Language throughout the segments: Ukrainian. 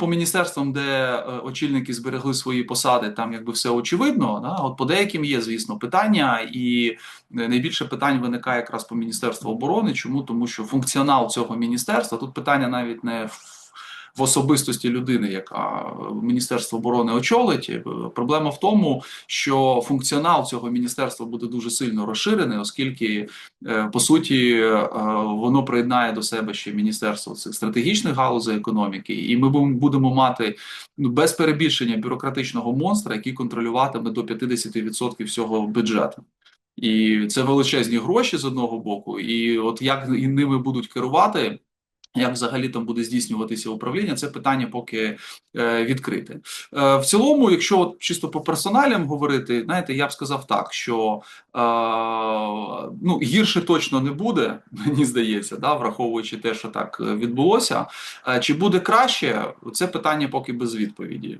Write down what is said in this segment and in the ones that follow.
По міністерствам, де е, очільники зберегли свої посади, там якби все очевидно. Да? От по деяким є, звісно, питання, і е, найбільше питань виникає якраз по міністерству оборони. Чому тому, що функціонал цього міністерства тут питання навіть не в в особистості людини, яка Міністерство оборони очолить. Е, проблема в тому, що функціонал цього міністерства буде дуже сильно розширений, оскільки е, по суті е, воно приєднає до себе ще міністерство цих стратегічних галузей економіки, і ми будемо мати ну без перебільшення бюрократичного монстра, який контролюватиме до 50% всього бюджету. І це величезні гроші з одного боку, і от як ними будуть керувати. Як взагалі там буде здійснюватися управління, це питання поки е, відкрите. Е, В цілому, якщо от чисто по персоналям говорити, знаєте, я б сказав так, що е, ну гірше точно не буде, мені здається, да, враховуючи те, що так відбулося. Чи буде краще, це питання поки без відповіді.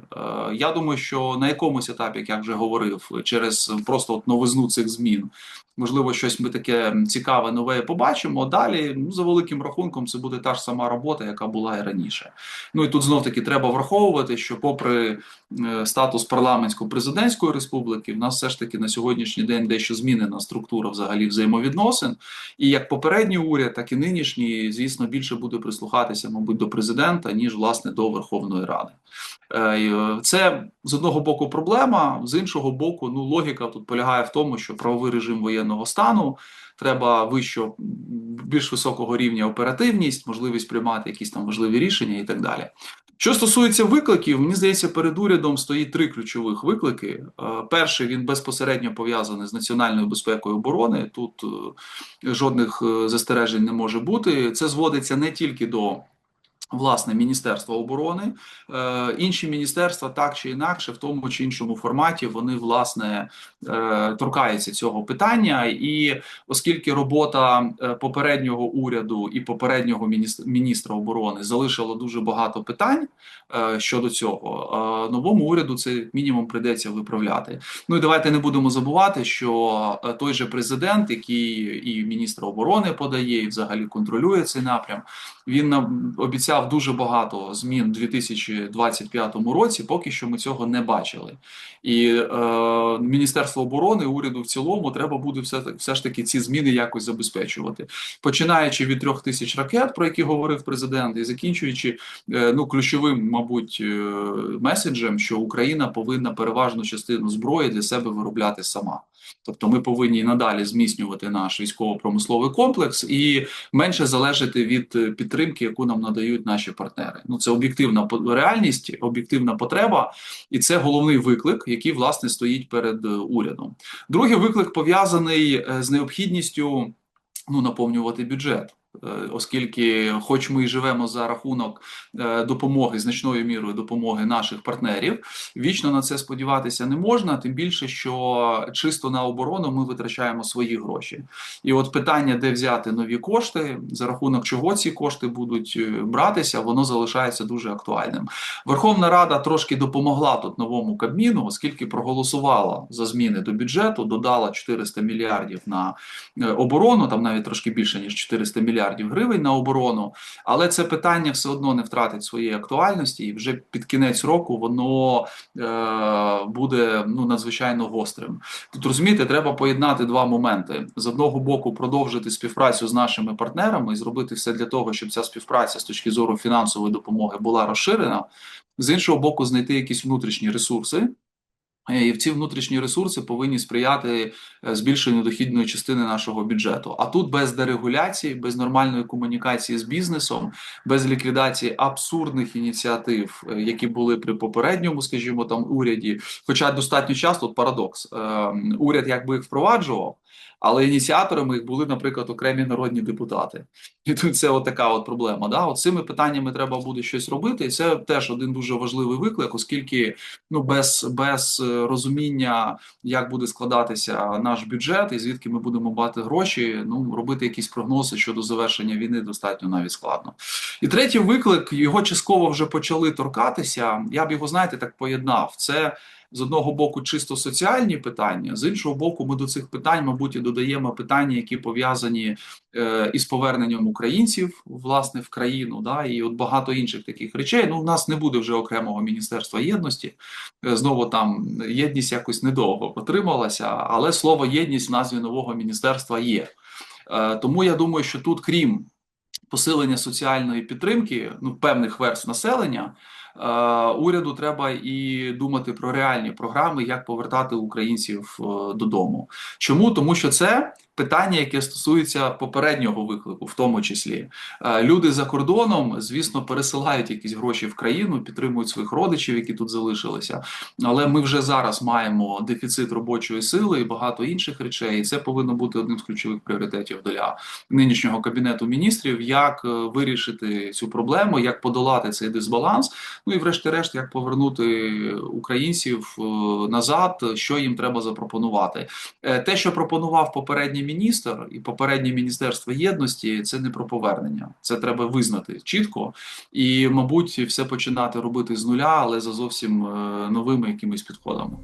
Я думаю, що на якомусь етапі, як я вже говорив, через просто от новизну цих змін можливо, щось ми таке цікаве, нове побачимо. Далі, ну за великим рахунком, це буде та ж сама робота, яка була і раніше. Ну і тут знов таки треба враховувати, що, попри е, статус парламентсько-президентської республіки, в нас все ж таки на сьогоднішній день дещо змінена структура взагалі взаємовідносин. І як попередній уряд, так і нинішній, звісно, більше буде прислухатися, мабуть, до президента ніж власне до Верховної Ради. Е, е, це з одного боку проблема, з іншого боку, ну логіка тут полягає в тому, що правовий режим воєнного стану треба вищого, більш високого рівня оперативність, можливість приймати якісь там важливі рішення і так далі. Що стосується викликів, мені здається, перед урядом стоїть три ключових виклики. Е, перший він безпосередньо пов'язаний з національною безпекою оборони. Тут жодних застережень не може бути. Це зводиться не тільки до Власне, Міністерство оборони, е, інші міністерства так чи інакше, в тому чи іншому форматі, вони власне е, торкаються цього питання, і оскільки робота е, попереднього уряду і попереднього міністра, міністра оборони залишила дуже багато питань щодо цього, новому уряду це мінімум прийдеться виправляти. Ну і давайте не будемо забувати, що той же президент, який і міністр оборони подає, і взагалі контролює цей напрям, він нам обіцяв обіцяв дуже багато змін у 2025 році. Поки що ми цього не бачили. І е, Міністерство оборони уряду в цілому треба буде все все ж таки ці зміни якось забезпечувати, починаючи від трьох тисяч ракет, про які говорив президент, і закінчуючи е, ну ключовим, мабуть, е, меседжем, що Україна повинна переважну частину зброї для себе виробляти сама. Тобто ми повинні надалі зміцнювати наш військово-промисловий комплекс і менше залежати від е, підтримки, яку нам надають наші партнери. Ну це об'єктивна реальність, об'єктивна потреба, і це головний виклик, який власне стоїть перед е, урядом. Другий виклик пов'язаний е, з необхідністю ну наповнювати бюджет. Е, оскільки, хоч ми живемо за рахунок е, допомоги значною мірою допомоги наших партнерів, вічно на це сподіватися не можна. Тим більше, що чисто на оборону ми витрачаємо свої гроші. І от питання, де взяти нові кошти, за рахунок чого ці кошти будуть е, братися, воно залишається дуже актуальним. Верховна Рада трошки допомогла тут новому Кабміну, оскільки проголосувала за зміни до бюджету, додала 400 мільярдів на оборону, там навіть трошки більше ніж 400 мільярдів мільярдів гривень на оборону, але це питання все одно не втратить своєї актуальності, і вже під кінець року воно е, буде ну надзвичайно гострим. Тут розумієте, треба поєднати два моменти: з одного боку, продовжити співпрацю з нашими партнерами і зробити все для того, щоб ця співпраця з точки зору фінансової допомоги була розширена, з іншого боку, знайти якісь внутрішні ресурси. Е, і ці внутрішні ресурси повинні сприяти е, збільшенню дохідної частини нашого бюджету. А тут без дерегуляції, без нормальної комунікації з бізнесом, без ліквідації абсурдних ініціатив, е, які були при попередньому, скажімо, там уряді. Хоча достатньо часто от парадокс, уряд якби їх впроваджував. Але ініціаторами їх були, наприклад, окремі народні депутати, і тут це от така от проблема. Да, от цими питаннями треба буде щось робити, і це теж один дуже важливий виклик, оскільки ну без без е, розуміння, як буде складатися наш бюджет і звідки ми будемо мати гроші. Ну робити якісь прогнози щодо завершення війни достатньо навіть складно. І третій виклик його частково вже почали торкатися. Я б його знаєте так поєднав. Це з одного боку чисто соціальні питання, з іншого боку, ми до цих питань, мабуть, і додаємо питання, які пов'язані е, із поверненням українців власне в країну, да, і от багато інших таких речей. Ну, в нас не буде вже окремого міністерства єдності. Е, Знову там єдність якось недовго потрималася, але слово єдність в назві нового міністерства є. Е, Тому я думаю, що тут, крім посилення соціальної підтримки ну, певних верств населення, уряду треба і думати про реальні програми, як повертати українців е, додому. Чому? Тому що це питання, яке стосується попереднього виклику, в тому числі. Е, Люди за кордоном, звісно, пересилають якісь гроші в країну, підтримують своїх родичів, які тут залишилися. Але ми вже зараз маємо дефіцит робочої сили і багато інших речей. І це повинно бути одним з ключових пріоритетів для нинішнього кабінету міністрів, як е, вирішити цю проблему, як подолати цей дисбаланс. Ну і врешті-решт, як повернути українців е, назад, що їм треба запропонувати. Е, Те, що пропонував попередній міністр і попереднє міністерство єдності, це не про повернення. Це треба визнати чітко і, мабуть, все починати робити з нуля, але за зовсім е, новими якимись підходами.